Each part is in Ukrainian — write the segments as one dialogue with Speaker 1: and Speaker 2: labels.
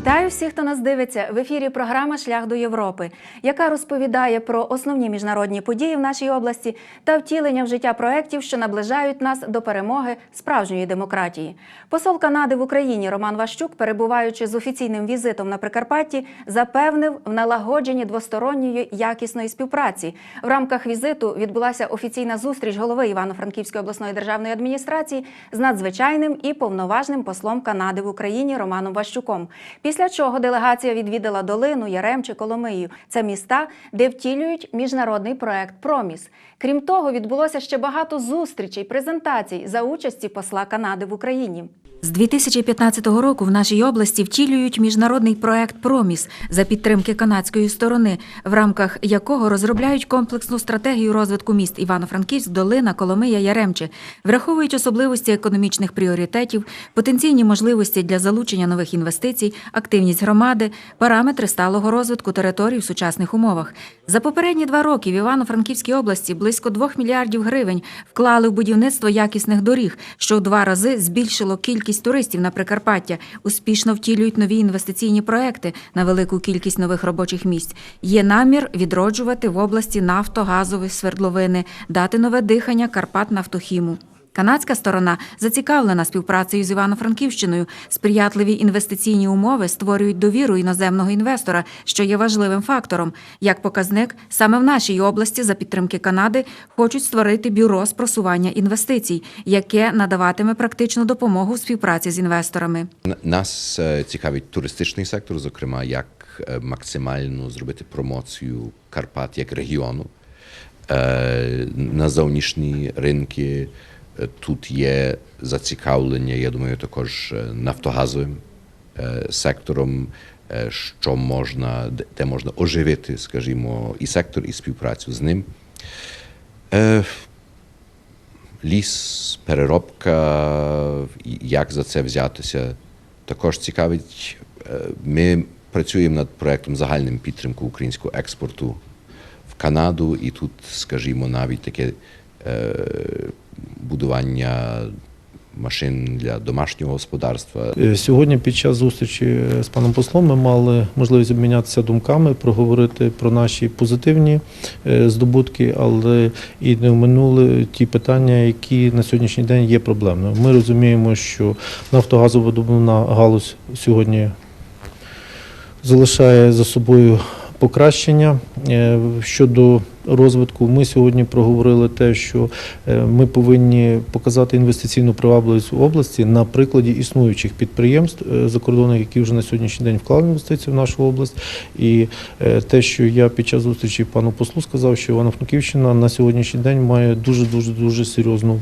Speaker 1: Вітаю всіх, хто нас дивиться в ефірі. Програма Шлях до Європи, яка розповідає про основні міжнародні події в нашій області та втілення в життя проєктів, що наближають нас до перемоги справжньої демократії. Посол Канади в Україні Роман Ващук, перебуваючи з офіційним візитом на Прикарпатті, запевнив в налагодженні двосторонньої якісної співпраці. В рамках візиту відбулася офіційна зустріч голови Івано-Франківської обласної державної адміністрації з надзвичайним і повноважним послом Канади в Україні Романом Ващуком. Після чого делегація відвідала долину, Ярем чи Коломию. Це міста, де втілюють міжнародний проект Проміс. Крім того, відбулося ще багато зустрічей, презентацій за участі посла Канади в Україні. З 2015 року в нашій області втілюють міжнародний проект Проміс за підтримки канадської сторони, в рамках якого розробляють комплексну стратегію розвитку міст Івано-Франківськ, Долина, Коломия, Яремче, враховують особливості економічних пріоритетів, потенційні можливості для залучення нових інвестицій, активність громади, параметри сталого розвитку територій в сучасних умовах. За попередні два роки в Івано-Франківській області близько 2 мільярдів гривень вклали в будівництво якісних доріг, що в два рази збільшило кількість туристів на Прикарпаття. Успішно втілюють нові інвестиційні проекти на велику кількість нових робочих місць. Є намір відроджувати в області нафто-газові свердловини, дати нове дихання Карпат нафтохіму. Канадська сторона зацікавлена співпрацею з Івано-Франківщиною. Сприятливі інвестиційні умови створюють довіру іноземного інвестора, що є важливим фактором. Як показник, саме в нашій області за підтримки Канади хочуть створити бюро з просування інвестицій, яке надаватиме практичну допомогу у співпраці з інвесторами.
Speaker 2: Нас е, цікавить туристичний сектор, зокрема, як е, максимально зробити промоцію Карпат як регіону Е, на зовнішні ринки. Тут є зацікавлення, я думаю, також е, нафтогазовим е, сектором, е, що можна, де- можна оживити, скажімо, і сектор, і співпрацю з ним. Ліс, переробка, як за це взятися. Також цікавить. Ми працюємо над проектом загальним підтримку українського експорту в Канаду, і тут, скажімо, навіть таке будування машин для домашнього господарства.
Speaker 3: Е, Сьогодні під час зустрічі е, з паном послом ми мали можливість обмінятися думками, проговорити про наші позитивні е, здобутки, але і не оминули ті питання, які на сьогоднішній день є проблемними. Ми розуміємо, що нафтогазовидобувна галузь сьогодні залишає за собою покращення щодо розвитку. Ми сьогодні проговорили те, що е, ми повинні показати інвестиційну привабливість в області на прикладі існуючих підприємств е, закордонних, які вже на сьогоднішній день вклали інвестиції в нашу область. І е, те, що я під час зустрічі пану послу сказав, що Івано-Франківщина на сьогоднішній день має дуже дуже дуже серйозну.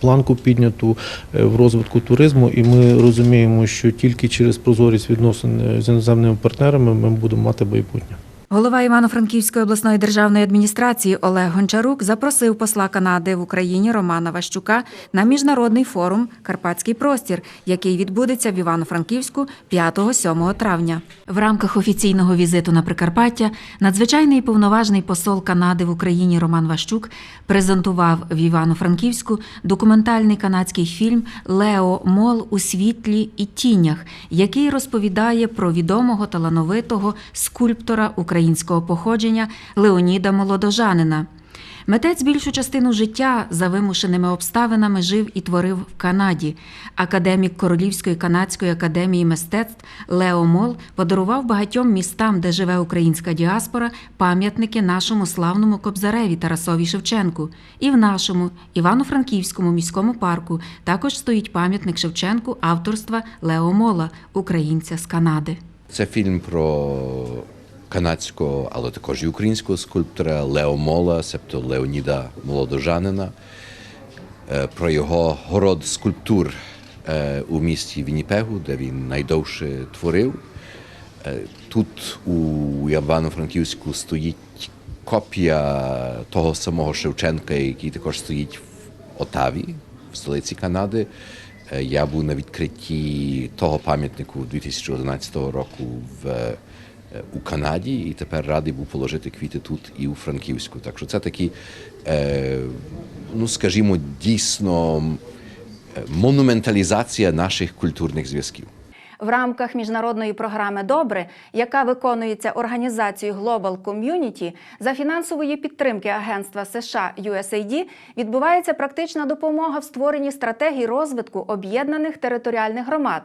Speaker 3: Планку підняту в розвитку туризму, і ми розуміємо, що тільки через прозорість відносин з іноземними партнерами ми будемо мати майбутнє.
Speaker 1: Голова Івано-Франківської обласної державної адміністрації Олег Гончарук запросив посла Канади в Україні Романа Ващука на міжнародний форум Карпатський простір, який відбудеться в Івано-Франківську 5-7 травня. В рамках офіційного візиту на Прикарпаття надзвичайний повноважний посол Канади в Україні Роман Ващук презентував в Івано-Франківську документальний канадський фільм Лео Мол у світлі і тінях, який розповідає про відомого талановитого скульптора українського походження Леоніда Молодожанина. Митець більшу частину життя за вимушеними обставинами жив і творив в Канаді. Академік Королівської канадської академії мистецтв Лео Мол подарував багатьом містам, де живе українська діаспора, пам'ятники нашому славному Кобзареві Тарасові Шевченку. І в нашому Івано-Франківському міському парку також стоїть пам'ятник Шевченку авторства Лео Мола, українця з Канади.
Speaker 2: Це фільм про канадського, але також і українського скульптора Лео Мола, себто Леоніда Молодожанина, е, про його город скульптур е, у місті Вінніпегу, де він найдовше творив. Е, Тут у Івано-Франківську стоїть копія того самого Шевченка, який також стоїть в Отаві, в столиці Канади. Я був на відкритті того пам'ятнику 2011 року в, у Канаді, і тепер радий був положити квіти тут і у Франківську. Так що це такі, е, ну скажімо, дійсно е, монументалізація наших культурних зв'язків.
Speaker 1: В рамках міжнародної програми Добре, яка виконується організацією Global Community за фінансової підтримки Агентства США USAID, відбувається практична допомога в створенні стратегій розвитку об'єднаних територіальних громад.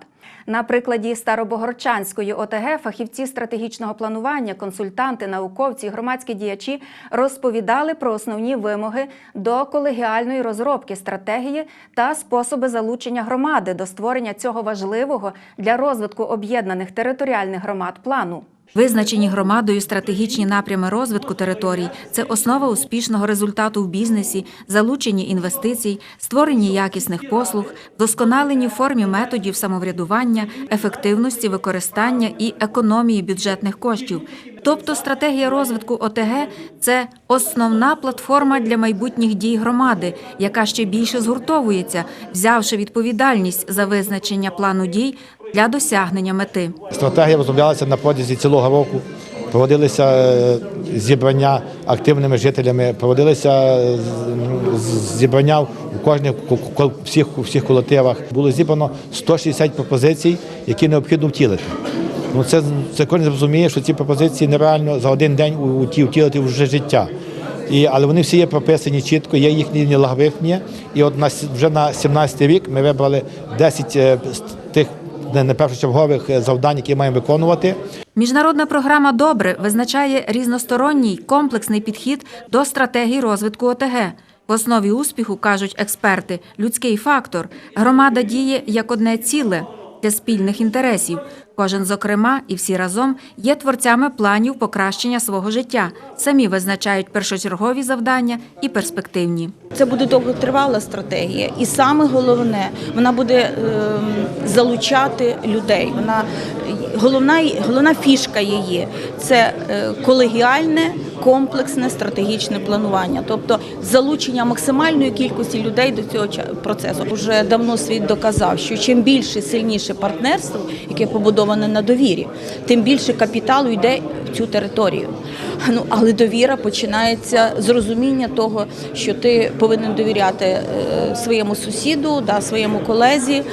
Speaker 1: На прикладі Старобогорчанської ОТГ фахівці стратегічного планування, консультанти, науковці, громадські діячі розповідали про основні вимоги до колегіальної розробки стратегії та способи залучення громади до створення цього важливого для розвитку об'єднаних територіальних громад плану. Визначені громадою стратегічні напрями розвитку територій це основа успішного результату в бізнесі, залученні інвестицій, створенні якісних послуг, вдосконаленні в формі методів самоврядування, ефективності використання і економії бюджетних коштів. Тобто стратегія розвитку ОТГ це основна платформа для майбутніх дій громади, яка ще більше згуртовується, взявши відповідальність за визначення плану дій для досягнення мети.
Speaker 4: Стратегія розроблялася на протязі цілого року. Проводилися е, зібрання активними жителями, проводилися е, зібрання у кожних ко- ко- всіх, всіх колективах. Було зібрано 160 пропозицій, які необхідно втілити. Ну, це, це кожен розуміє, що ці пропозиції нереально за один день втілити вже життя. І, але вони всі є прописані чітко, є їхні логарифмі. І от на, вже на 17 рік ми вибрали 10 е, з тих не- першочергових е, завдань, які маємо виконувати.
Speaker 1: Міжнародна програма Добре визначає різносторонній комплексний підхід до стратегії розвитку ОТГ. В основі успіху кажуть експерти людський фактор. Громада діє як одне ціле для спільних інтересів. Кожен, зокрема, і всі разом є творцями планів покращення свого життя. Самі визначають першочергові завдання і перспективні.
Speaker 5: Це буде довготривала стратегія, і саме головне, вона буде ем, залучати людей. Вона головна, головна фішка її це е, колегіальне. Комплексне стратегічне планування, тобто залучення максимальної кількості людей до цього процесу. Уже давно світ доказав, що чим більше сильніше партнерство, яке побудоване на довірі, тим більше капіталу йде в цю територію. Ну але довіра починається з розуміння того, що ти повинен довіряти е, своєму сусіду, да, своєму колезі,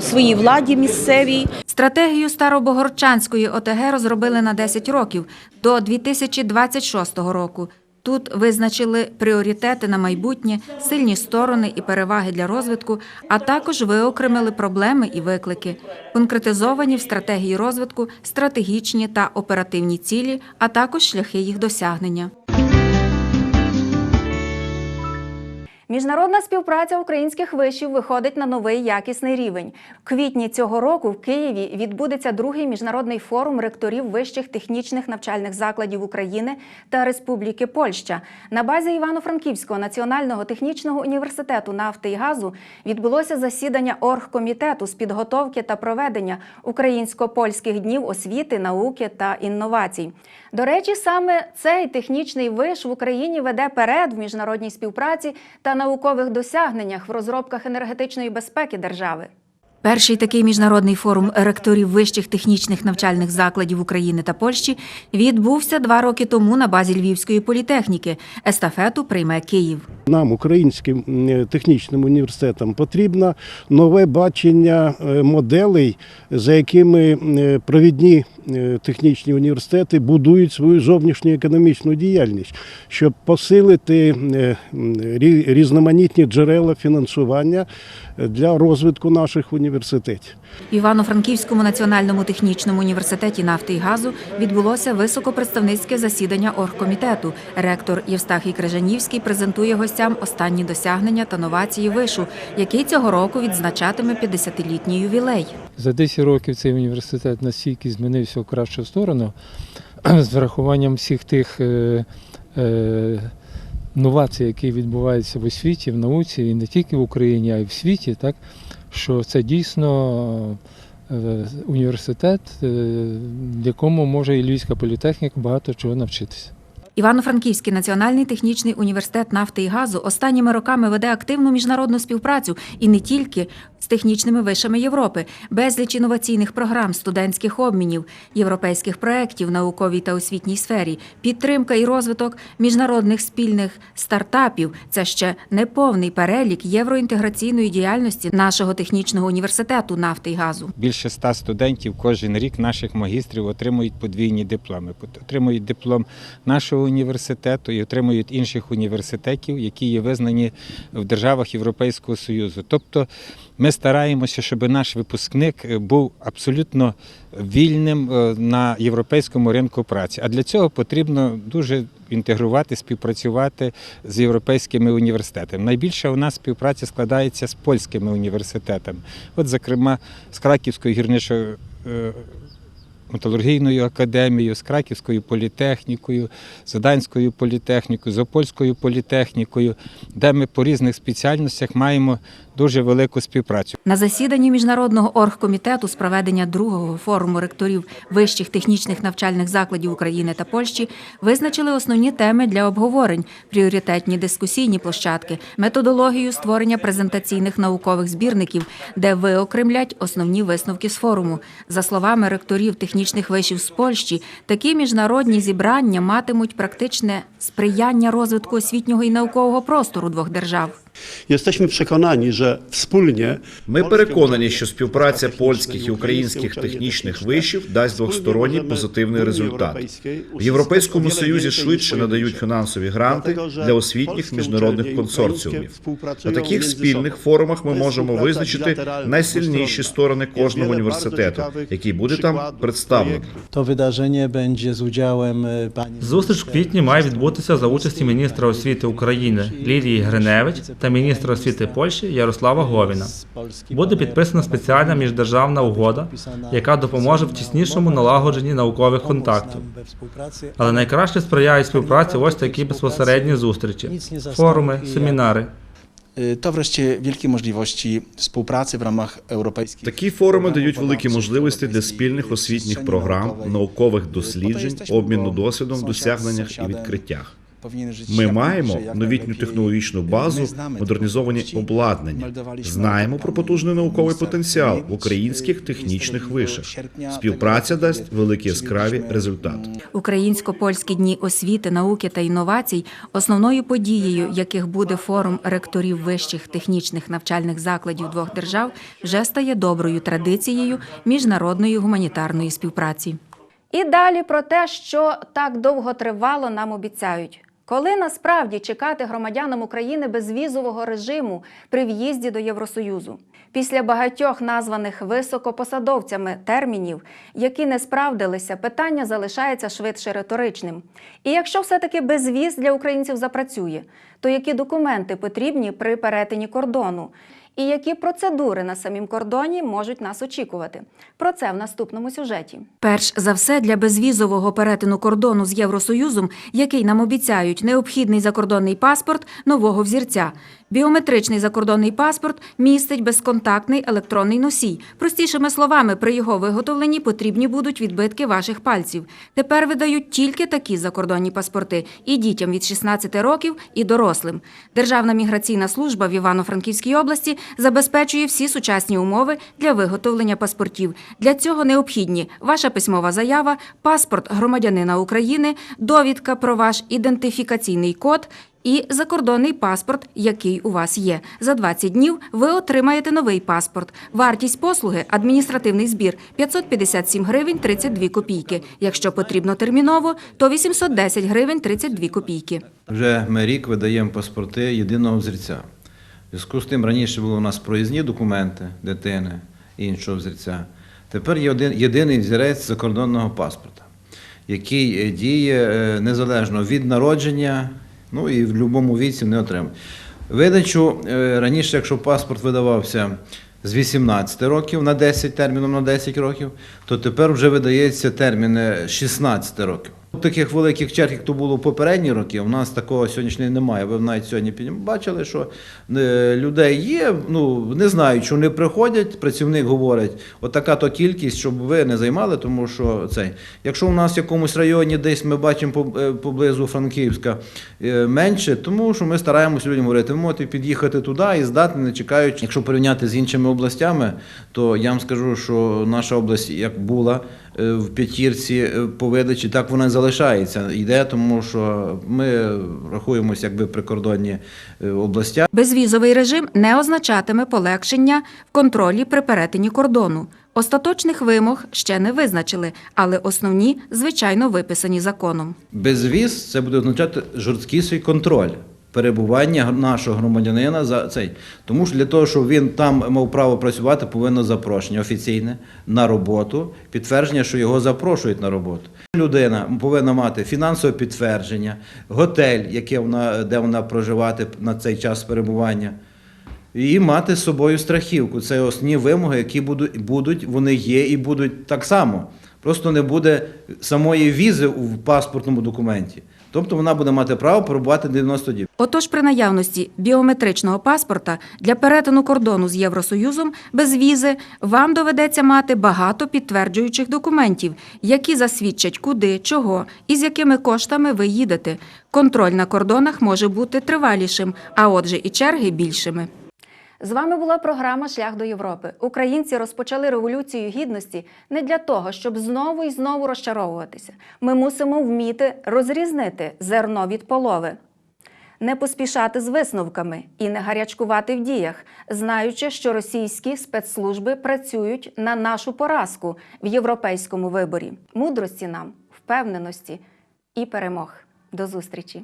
Speaker 5: своїй владі місцевій.
Speaker 1: Стратегію Старобогорчанської ОТГ розробили на 10 років до 2026 року. Тут визначили пріоритети на майбутнє, сильні сторони і переваги для розвитку, а також виокремили проблеми і виклики, конкретизовані в стратегії розвитку, стратегічні та оперативні цілі, а також шляхи їх досягнення. Міжнародна співпраця українських вишів виходить на новий якісний рівень. В квітні цього року в Києві відбудеться другий міжнародний форум ректорів вищих технічних навчальних закладів України та Республіки Польща. На базі Івано-Франківського національного технічного університету нафти і газу відбулося засідання оргкомітету з підготовки та проведення українсько-польських днів освіти, науки та інновацій. До речі, саме цей технічний виш в Україні веде перед в міжнародній співпраці та наукових досягненнях в розробках енергетичної безпеки держави. Перший такий міжнародний форум ректорів вищих технічних навчальних закладів України та Польщі відбувся два роки тому на базі Львівської політехніки. Естафету прийме Київ.
Speaker 6: Нам, українським технічним університетам, потрібно нове бачення е, моделей, за якими е, провідні е, технічні університети будують свою зовнішню економічну діяльність, щоб посилити е, різноманітні джерела фінансування е, для розвитку наших університетів.
Speaker 1: В Івано-Франківському національному технічному університеті нафти і газу відбулося високопредставницьке засідання оргкомітету. Ректор Євстахій Крижанівський презентує гостям останні досягнення та новації вишу, який цього року відзначатиме 50-літній ювілей.
Speaker 7: За 10 років цей університет настільки змінився в кращу сторону з врахуванням всіх тих е, е, новацій, які відбуваються в освіті, в науці, і не тільки в Україні, а й в світі, так, що це дійсно е, університет, в якому може і Львівська політехніка багато чого навчитися.
Speaker 1: Івано-Франківський національний технічний університет нафти і газу останніми роками веде активну міжнародну співпрацю і не тільки з технічними вишами Європи, безліч інноваційних програм, студентських обмінів, європейських проєктів в науковій та освітній сфері, підтримка і розвиток міжнародних спільних стартапів. Це ще не повний перелік євроінтеграційної діяльності нашого технічного університету нафти і газу.
Speaker 8: Більше ста студентів кожен рік наших магістрів отримують подвійні дипломи. Отримують диплом нашого університету і отримують інших університетів, які є визнані в державах Європейського Союзу. Тобто ми стараємося, щоб наш випускник е, був абсолютно вільним е, на європейському ринку праці. А для цього потрібно дуже інтегрувати, співпрацювати з європейськими університетами. Найбільше у нас співпраця складається з польськими університетами. От, зокрема, з Краківською гірничою. Металургійною академією, з Краківською політехнікою, з Гданською політехнікою, з Опольською політехнікою, де ми по різних спеціальностях маємо дуже велику співпрацю.
Speaker 1: На засіданні міжнародного оргкомітету з проведення другого форуму ректорів вищих технічних навчальних закладів України та Польщі визначили основні теми для обговорень, пріоритетні дискусійні площадки, методологію створення презентаційних наукових збірників, де виокремлять основні висновки з форуму. За словами ректорів технічних вишів з Польщі, такі міжнародні зібрання матимуть практичне сприяння розвитку освітнього і наукового простору двох держав.
Speaker 9: Jesteśmy przekonani, że wspólnie
Speaker 10: Ми переконані, що співпраця польських і українських технічних вишів дасть двосторонній позитивний результат. В Європейському Союзі швидше надають фінансові гранти для освітніх міжнародних консорціумів. На таких спільних форумах ми можемо визначити найсильніші сторони кожного університету, який буде там представлений.
Speaker 9: To wydarzenie będzie z udziałem e, pani
Speaker 11: Зустріч в квітні має відбутися за участі міністра освіти України Лілії Гриневич та міністра освіти Польщі Ярослава Говіна. Буде підписана спеціальна міждержавна угода, яка допоможе в тіснішому налагодженні наукових контактів. Але найкраще сприяють співпраці ось такі безпосередні зустрічі, форуми, семінари.
Speaker 12: To wreszcie wielkie możliwości współpracy w ramach europejskich.
Speaker 10: Такі форуми дають великі можливості для спільних освітніх програм, наукових досліджень, обміну досвідом в досягненнях і відкриттях. Ми маємо новітню технологічну базу, модернізовані обладнання. Знаємо про потужний науковий потенціал в українських технічних вишах. Співпраця дасть великі яскраві результати.
Speaker 1: Українсько-польські дні освіти, науки та інновацій, основною подією яких буде форум ректорів вищих технічних навчальних закладів двох держав, вже стає доброю традицією міжнародної гуманітарної співпраці. І далі про те, що так довго тривало, нам обіцяють. Коли насправді чекати громадянам України безвізового режиму при в'їзді до Євросоюзу? Після багатьох названих високопосадовцями термінів, які не справдилися, питання залишається швидше риторичним. І якщо все-таки безвіз для українців запрацює, то які документи потрібні при перетині кордону? І які процедури на самім кордоні можуть нас очікувати? Про це в наступному сюжеті. Перш за все, для безвізового перетину кордону з Євросоюзом, який нам обіцяють, необхідний закордонний паспорт нового взірця. Біометричний закордонний паспорт містить безконтактний електронний носій. Простішими словами, при його виготовленні потрібні будуть відбитки ваших пальців. Тепер видають тільки такі закордонні паспорти і дітям від 16 років, і дорослим. Державна міграційна служба в Івано-Франківській області забезпечує всі сучасні умови для виготовлення паспортів. Для цього необхідні ваша письмова заява, паспорт громадянина України, довідка про ваш ідентифікаційний код. І закордонний паспорт, який у вас є. За 20 днів ви отримаєте новий паспорт. Вартість послуги адміністративний збір 557 гривень 32 копійки. Якщо потрібно терміново, то 810 гривень 32 копійки.
Speaker 13: Вже ми рік видаємо паспорти єдиного взірця. Зв'язку з тим раніше були у нас проїзні документи дитини іншого взірця. Тепер є один єдиний взірець закордонного паспорта, який е, діє е, незалежно від народження, ну і в будь-якому віці не отримують. Видачу е, раніше, якщо паспорт видавався з 18 років на 10 терміном на 10 років, то тепер вже видається термін е, 16 років. Таких великих черг, як то було в попередні роки, у нас такого сьогоднішнього немає. Ви навіть сьогодні бачили, що е, людей є, ну не знають, що вони приходять, працівник говорить, отака то кількість, щоб ви не займали, тому що цей. Якщо у нас в якомусь районі десь ми бачимо е, поблизу Франківська е, менше, тому що ми стараємося людям говорити, ви можете під'їхати туди і здати, не чекаючи. Якщо порівняти з іншими областями, то я вам скажу, що наша область як була в п'ятірці е, по видачі, так вона і залишається. Йде, тому що ми рахуємося якби прикордонні е, областя.
Speaker 1: Безвізовий режим не означатиме полегшення в контролі при перетині кордону. Остаточних вимог ще не визначили, але основні, звичайно, виписані законом.
Speaker 13: Безвіз це буде означати жорсткіший контроль. Перебування нашого громадянина за цей. Тому що для того, щоб він там мав право працювати, повинно запрошення офіційне на роботу, підтвердження, що його запрошують на роботу. Людина повинна мати фінансове підтвердження, готель, яке вона, де вона проживати на цей час перебування. І мати з собою страхівку. Це основні вимоги, які будуть, вони є і будуть так само. Просто не буде самої візи в паспортному документі. Тобто вона буде мати право перебувати 90 діб.
Speaker 1: Отож, при наявності біометричного паспорта для перетину кордону з Євросоюзом без візи вам доведеться мати багато підтверджуючих документів, які засвідчать, куди, чого і з якими коштами ви їдете. Контроль на кордонах може бути тривалішим, а отже, і черги більшими. З вами була програма Шлях до Європи. Українці розпочали революцію гідності не для того, щоб знову і знову розчаровуватися. Ми мусимо вміти розрізнити зерно від полови. Не поспішати з висновками і не гарячкувати в діях, знаючи, що російські спецслужби працюють на нашу поразку в європейському виборі. Мудрості нам, впевненості і перемог. До зустрічі!